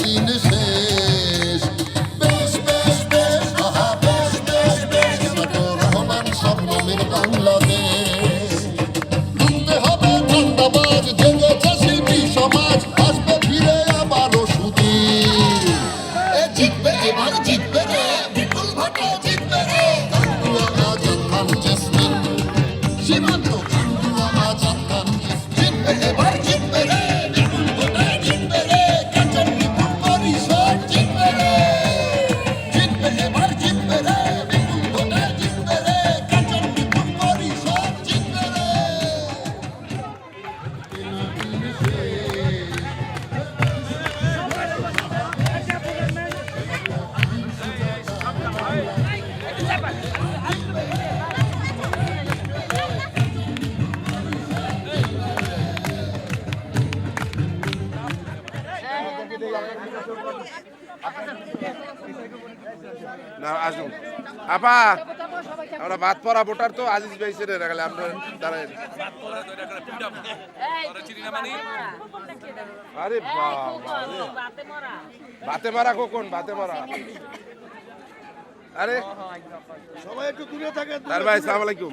দিন শেষ। বেশ বেশ বেশ, আহা, বেশ বেশ বেশ কত রহমান স্বপ্নের বাংলাদেশ। লুটতে হবে ঠান্ডাবাজ জেগেছে শিল্পী সমাজ, আসবে ফিরে আবারও সুদিন এ জিতবে এবার না আসুন। আপা আমরা ভাত পড়া ভোটার তো আজিজ ভাই ছেড়ে রাখলে আমরা দাঁড়াই আরে। ভাতে মারা কখন? ভাতে মারা। আরে। সবাই একটু দূরে থাকে তার ভাই সালাম আলাইকুম।